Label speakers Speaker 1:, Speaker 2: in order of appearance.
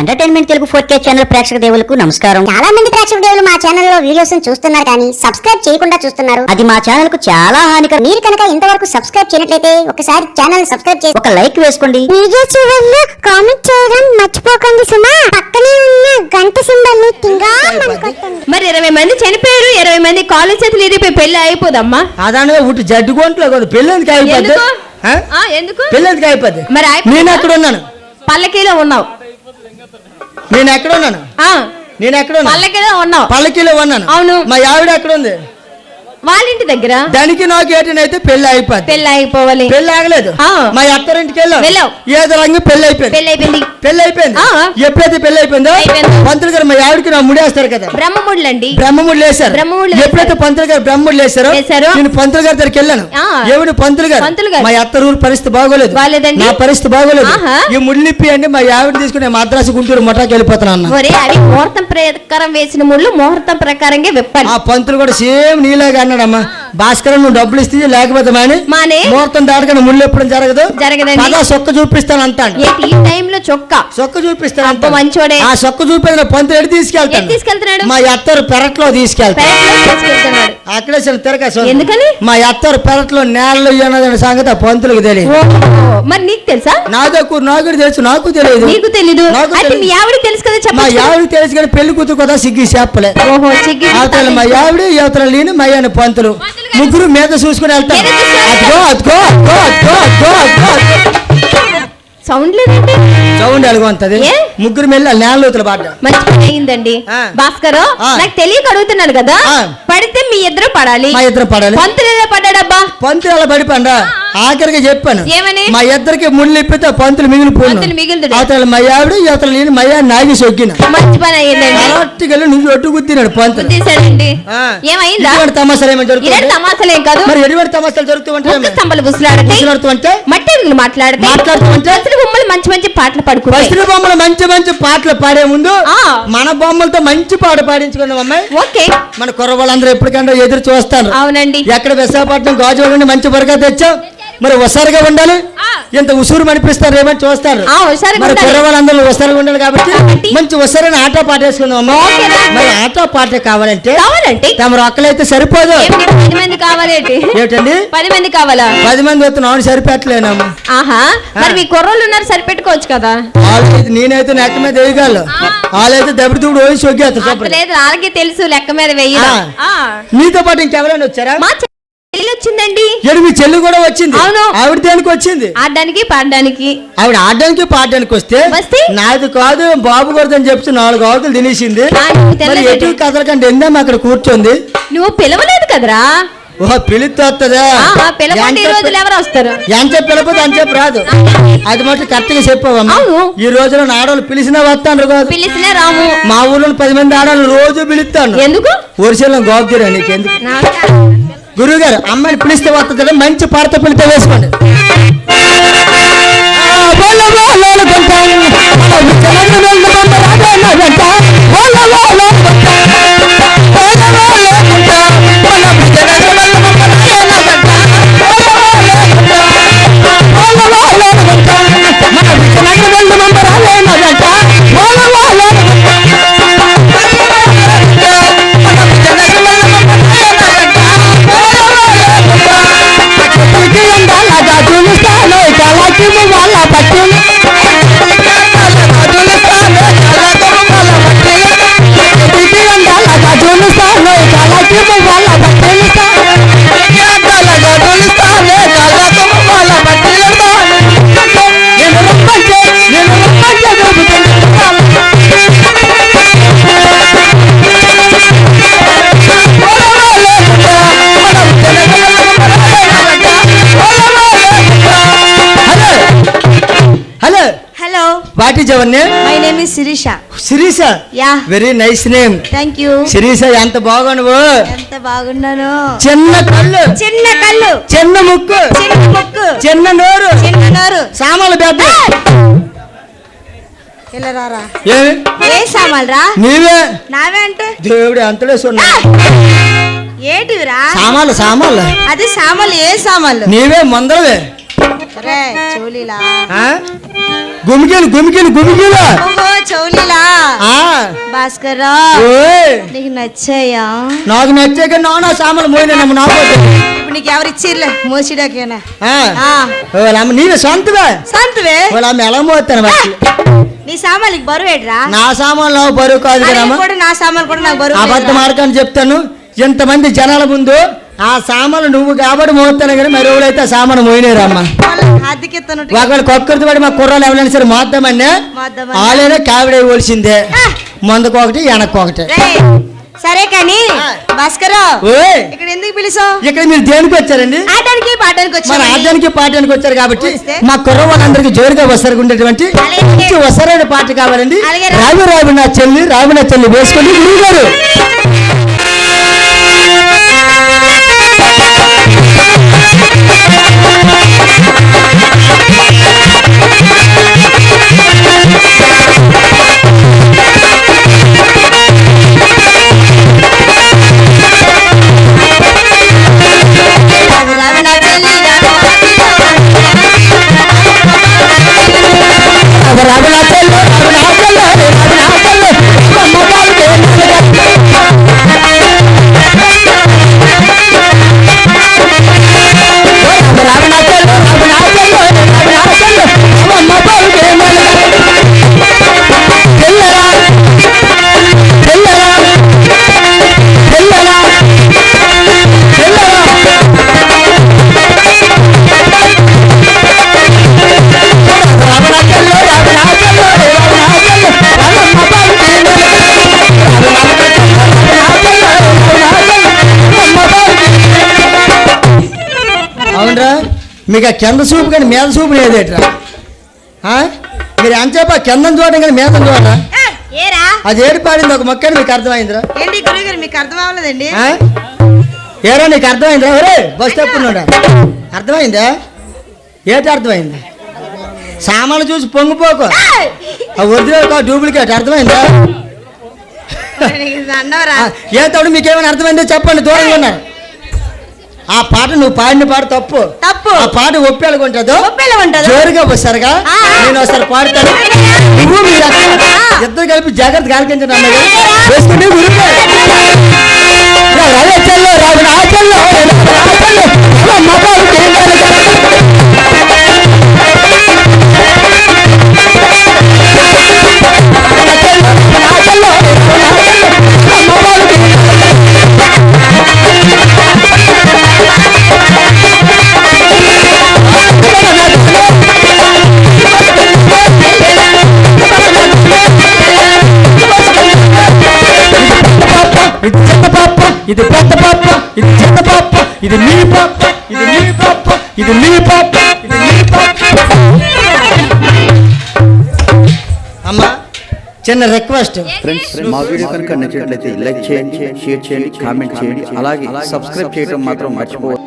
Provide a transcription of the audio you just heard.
Speaker 1: Entertainment Telugu four K channel ప్రేక్షక దేవులకు నమస్కారం.
Speaker 2: చాలా మంది ప్రేక్షక దేవులు మా ఛానల్లో వీడియోస్ చూస్తున్నారు కానీ సబ్స్క్రైబ్ చేయకుండా చూస్తున్నారు.
Speaker 1: అది మా ఛానల్కు చాలా హానికరం.
Speaker 2: మీరు కనుక ఇంతవరకు సబ్స్క్రైబ్ చేయనట్లయితే ఒకసారి ఛానల్ సబ్స్క్రైబ్ చేసి
Speaker 1: ఒక లైక్ వేసుకోండి.
Speaker 2: వీడియో చివరిలో కామెంట్ చేయడం మర్చిపోకండి సుమా. పక్కనే ఉన్న గంట సింబల్ని తింగా
Speaker 3: మరి ఇరవై మంది చనిపోయారు ఇరవై మంది కాలేజ్ చేతులు ఇరిగిపోయి పెళ్ళి అయిపోదమ్మా.
Speaker 4: అదానే ఉట్టి జడ్డు కొంట్లో కదా పెళ్ళి ఎందుకు అయిపోద్ది
Speaker 3: ఎందుకు?
Speaker 4: ఆ?
Speaker 3: ఆ, ఎందుకు?
Speaker 4: పెళ్ళి ఎందుకు అయిపోద్ది
Speaker 3: మరి?
Speaker 4: నేను ఎక్కడ ఉన్నాను.
Speaker 3: పల్లకీలో ఉన్నావు.
Speaker 4: నేను ఎక్కడ ఉన్నాను?
Speaker 3: ఆ.
Speaker 4: నేను ఎక్కడ
Speaker 3: పల్లకీలో ఉన్నావు.
Speaker 4: పల్లకిలో ఉన్నాను.
Speaker 3: అవును.
Speaker 4: మా ఆవిడ ఎక్కడ ఉంది
Speaker 3: వాళ్ళ ఇంటి దగ్గర.
Speaker 4: దానికి నాకు ఏంటనైతే పెళ్ళి అయిపోద్ది.
Speaker 3: పెళ్ళి అయిపోవాలి.
Speaker 4: పెళ్ళి ఆగలేదు. మా అత్తరింటికి వెళ్ళాం. ఏదో రంగు పెళ్ళి అయిపోయింది.
Speaker 3: పెళ్ళి అయిపోయింది.
Speaker 4: పెళ్ళి అయిపోయింది. ఎప్పుడైతే పెళ్ళి అయిపోయిందో. పంతులు గారు మా ఆవిడకి నా ముడేస్తారు కదా
Speaker 3: బ్రహ్మముళ్ళండి
Speaker 4: బ్రహ్మముడు లేశారు
Speaker 3: బ్రహ్మముళ్ళు వేశారు.
Speaker 4: ఎప్పుడైతే పంతులు గారు బ్రహ్మముడు లేశారో
Speaker 3: వేశారో.
Speaker 4: నేను పంతులు గారి దగ్గరికి వెళ్ళాను. ఎవడు పంతులు గారు. మా అత్త ఊరు పరిస్థితి బాగోలేదు. నా పరిస్థితి బాగోలేదు. ఈ ముళ్ళిప్పి అండి మా ఆవిడ తీసుకుని మద్రాసు గుంటూరు మఠాకి వెళ్ళిపోతాను అన్న
Speaker 3: ఒరే అవి ముహూర్తం ప్రకారం వేసిన ముళ్ళు ముహూర్తం ప్రకారంగా విప్పాలి
Speaker 4: ఆ పంతులు కూడా సేమ్ నీలాగా అన్నాడమ్మా భాస్కర్ నువ్వు డబ్బులు ఇస్తే లేకపోతే మాని?
Speaker 3: మానే?
Speaker 4: ముహూర్తం దాటకని ముళ్ళు ఎప్పుడు జరగదు?
Speaker 3: జరగదండి.
Speaker 4: పద సొక్క చూపిస్తాను అంటాడు.
Speaker 3: ఏంటి ఈ టైంలో చొక్కా?
Speaker 4: సొక్క చూపిస్తాను
Speaker 3: అబ్బా, మంచోడే.
Speaker 4: ఆ సొక్క చూపించిన పంతులు ఎటు తీసుకెళ్తాను
Speaker 3: తీసుకెళ్తున్నాడు?
Speaker 4: మా అత్తరు పెరట్లో తీసుకెళ్తాను అక్కడే చిన్న తిరగా.
Speaker 3: ఎందుకని?
Speaker 4: మా అత్తరు పెరట్లో నేలలో అన్నదాని సంగతి ఆ పంతులకు తెలియదు.
Speaker 3: ఓహో, మరి నీకు తెలుసా?
Speaker 4: నా దగ్గర నాకు తెలుసు నాకు తెలియదు.
Speaker 3: నీకు అంటే
Speaker 4: తెలీదు.
Speaker 3: మీ ఆవిడ తెలుసు కదా
Speaker 4: మా ఆవిడ తెలుసు కానీ పెళ్ళి కూతురు కదా సిగ్గి చెప్పలే
Speaker 3: ఓహో చిగ్గి
Speaker 4: అవతల మా ఆవిడ యువతల లేని మా ఆయన పంతులు. ముగ్గురు మీద చూసుకుని వెళ్తాం
Speaker 3: మీద చూసుకుని
Speaker 4: అదిగో అదిగో అదిగో అదిగో అదిగో. అదిగో
Speaker 3: సౌండ్ లేదంటే
Speaker 4: సౌండ్ ఎలాగొంటది
Speaker 3: ఏ?
Speaker 4: ముగ్గురు మెల్ల నేలలోతులు పడ్డా
Speaker 3: మంచి పని అయిందండి. భాస్కర్. నాకు తెలియక అడుగుతున్నాను కదా. పడితే మీ ఇద్దరు పడాలి.
Speaker 4: మా ఇద్దరు పడాలి.
Speaker 3: పంతులు ఎలా పడ్డాడబ్బా.
Speaker 4: పంతులు ఎలా పడిపోండా ఆఖరికి చెప్పాను.
Speaker 3: ఏమని?
Speaker 4: మా ఇద్దరికి ముళ్ళు ఇప్పితే పంతులు
Speaker 3: మిగులుతుడు.
Speaker 4: అవతల మా ఆవిడ యువతల లేని మా నాగి సొక్కిన.
Speaker 3: మంచి పని అయ్యిందండి.
Speaker 4: వెళ్ళి నువ్వు ఒట్టు గుద్దినాడు పంతులు.
Speaker 3: ఏమైందా?
Speaker 4: తమాసాలు ఏమైనా జరుగుతుంది
Speaker 3: తమాసలేం కాదు.
Speaker 4: మరి ఎటువంటి తమాసాలు జరుగుతూ
Speaker 3: ముక్క
Speaker 4: ఉంటాయి
Speaker 3: స్తంభాలు
Speaker 4: అంటే?
Speaker 3: మట్టి
Speaker 4: మాట్లాడుతూ
Speaker 3: బొమ్మలు మంచి మంచి పాటలు పాడుకుంటాయి.
Speaker 4: పసిడి బొమ్మలు మంచి మంచి పాటలు పాడే ముందు
Speaker 3: ఆ.
Speaker 4: మన బొమ్మలతో మంచి పాట పాడించుకున్నాం అమ్మాయి.
Speaker 3: ఓకే.
Speaker 4: మన కుర్రవాళ్ళందరూ ఎప్పటికంటే ఎదురు చూస్తాను
Speaker 3: అవునండి.
Speaker 4: ఎక్కడ విశాఖపట్నం గాజువాడ నుండి మంచి బరగా తెచ్చాం. మరి హుషారుగా ఉండాలి. ఇంత ఉసూరు అనిపిస్తారు ఏమని చూస్తారు? మరి. కుర్రవాళ్ళందరూ హుషారుగా ఉండాలి కాబట్టి మంచి హుషారైన ఆట పాట వేసుకుందాం? మరి ఆట పాట కావాలంటే
Speaker 3: కావాలంటే
Speaker 4: తమ ఒక్కలైతే సరిపోదు.
Speaker 3: కావాలేంటి?
Speaker 4: ఏమిటండి?
Speaker 3: పది మంది కావాలా?
Speaker 4: పది మంది వస్తే నాడు సరిపెట్టలేనమ్మా.
Speaker 3: ఆహా మరి మీ కుర్రోళ్ళు ఉన్నారు సరిపెట్టుకోవచ్చు కదా?
Speaker 4: వాళ్ళైతే నేనైతే నెక్క మీద వేయగలను. వాళ్ళైతే దెబ్బ తూడు పోయి సొగ్గేస్తారు
Speaker 3: లేదు వాళ్ళకి తెలుసు లెక్క మీద.
Speaker 4: ఆ. నీతో పాటు ఇంకెవరైనా వచ్చారా?
Speaker 3: మా చెల్లి వచ్చిందండి.
Speaker 4: ఏడు మీ చెల్లి కూడా వచ్చింది.
Speaker 3: అవును.
Speaker 4: ఆవిడ దేనికి వచ్చింది?
Speaker 3: ఆడడానికి పాడడానికి.
Speaker 4: ఆవిడ ఆడడానికి పాడడానికి వస్తే
Speaker 3: వస్తే?
Speaker 4: నాది కాదు బాబు కొడుదని చెప్పి నాలుగు ఆకులు తినేసింది.
Speaker 3: ఆ, నీకు
Speaker 4: మరి
Speaker 3: తెల్లదండి.
Speaker 4: ఎటు కదలకంటే ఎందాం అక్కడ కూర్చొంది?
Speaker 3: నువ్వు పిలవలేదు కదరా?
Speaker 4: ఓహో పిలిస్తే వస్తుందా
Speaker 3: ఈ రోజులు ఎవరు వస్తారు?
Speaker 4: ఎంత పిలకపోతే అంతసేపు రాదు. అది మటు కరెక్ట్గా చెప్పావమ్మా. ఈ రోజున ఆడవాళ్ళు పిలిచినా వస్తాను కాదు.
Speaker 3: పిలిచినా రాము
Speaker 4: మా ఊర్లో పది మంది ఆడవాళ్ళు రోజు పిలుస్తాను
Speaker 3: ఎందుకు?
Speaker 4: గోపుతురా నీకెందుకు?
Speaker 3: నాకు?
Speaker 4: గురువు గారు అమ్మాయిని పిలిస్తే వస్తుంది మంచి పాటతో పిలిస్తే వేసుకోండి. partido. Name
Speaker 5: my name is Shirisha
Speaker 4: Shirisha
Speaker 5: yeah
Speaker 4: very nice name
Speaker 5: thank you
Speaker 4: Shirisha ఎంత బాగున్నావు?
Speaker 5: ఎంత బాగున్నాను?
Speaker 4: చిన్న కళ్ళు.
Speaker 5: చిన్న కళ్ళు.
Speaker 4: చిన్న ముక్కు.
Speaker 5: చిన్న ముక్కు.
Speaker 4: చిన్న నోరు.
Speaker 5: చిన్న నోరు.
Speaker 4: సామాన్లు పెద్ద.
Speaker 5: ఏ? సామాన్ రా?
Speaker 4: నీవే?
Speaker 5: నావే అంటే?
Speaker 4: దేవుడు అంతలే సున్నా.
Speaker 5: ఏంటివిరా?
Speaker 4: సామాన్లు సామాన్లు.
Speaker 5: అది సామాన్లు ఏ సామాన్లు?
Speaker 4: నీవే మందరవే
Speaker 5: చోలీలా?
Speaker 4: గుమికీలు గుమికీలు గుమికీలు.
Speaker 5: భాస్కర్ నీకు నచ్చాయా?
Speaker 4: నాకు నచ్చాక నాన్న సామాన్లు మోయినమ్మ నాకు
Speaker 5: ఇప్పుడు నీకు ఎవరు ఇచ్చిర్లే? మోసిడాకేనా?
Speaker 4: అమ్మ నీవే సొంతవే?
Speaker 5: సంతువే?
Speaker 4: వాళ్ళ అమ్మ ఎలా మోస్తాను మరి?
Speaker 5: నీ సామాన్లకి బరువు ఏడ్రా
Speaker 4: నా సామాన్లు బరువు కాదు
Speaker 5: నా సామాన్లు కూడా నాకు బరువు
Speaker 4: అబద్ధం. ఆడకని చెప్తాను. ఇంతమంది జనాల ముందు ఆ సామాన్లు నువ్వు కాబట్టి మోస్తాను కానీ మరి ఎవరైతే ఆ సామాను మోయినారమ్మా ఒకవేళ కొక్కరితో పడి మా కుర్రాలు ఎవరైనా సరే మోద్దామని
Speaker 5: మోద్దామని.
Speaker 4: వాళ్ళైనా కావిడ ఇవ్వాల్సిందే ముందుకు ఒకటి వెనక్కి ఒకటి.
Speaker 5: సరే కానీ భాస్కర్
Speaker 4: ఓయ్.
Speaker 5: ఇక్కడ ఎందుకు పిలిచావు
Speaker 4: ఇక్కడ మీరు దేనికి వచ్చారండి?
Speaker 5: ఆడడానికి పాడడానికి
Speaker 4: మన
Speaker 5: వచ్చావు
Speaker 4: ఆడడానికి వచ్చారు కాబట్టి? మా కుర్ర వాళ్ళందరికీ జోరుగా వస్తారు ఉండేటువంటి వసరైన పాట కావాలండి. రావి రావి నా చెల్లి రావి నా చెల్లి వేసుకొని గురువు గారు. అవునరా? మీకు ఆ కింద సూపు కానీ మీద సూపు లేదేట్రా? మీరు ఎంతసేపు ఆ కిందం చూడడం కానీ మీద చూడరా? అది ఏడు పాడింది ఒక మొక్కని మీకు అర్థమైందిరా?
Speaker 5: మీకు అర్థం అవ్వలేదండి?
Speaker 4: ఏరా నీకు అర్థమైందా ఒరే బస్ స్టాప్ ఉన్నాడా అర్థమైందా? ఏంటి అర్థమైంది? సామాన్లు చూసి పొంగిపోకు ఆ ఒరిజినల్ డూప్లికేట్. అర్థమైందా? ఏ తోడు మీకేమైనా అర్థమైందో చెప్పండి దూరంగా ఉన్నారు. ఆ పాట నువ్వు పాడిన పాట తప్పు
Speaker 5: తప్పు
Speaker 4: ఆ పాట ఒప్పేళ్ళగా ఉంటుందో? జోరుగా వస్తారుగా. నేను ఒకసారి పాడతాను నువ్వు ఇద్దరు కలిపి జాగ్రత్త గాలికించండి అన్నయ్య వేసుకుంటే రావు ఇది పెద్ద పాప ఇది చిన్న పాప ఇది నీ పాప ఇది నీ పాప ఇది నీ పాప ఇది నీ పాప. అమ్మా చిన్న రిక్వెస్ట్.
Speaker 6: ఫ్రెండ్స్ మా వీడియో కనుక నచ్చినట్లయితే లైక్ చేయండి షేర్ చేయండి కామెంట్ చేయండి అలాగే సబ్స్క్రైబ్ చేయడం మాత్రం మర్చిపోవద్దు.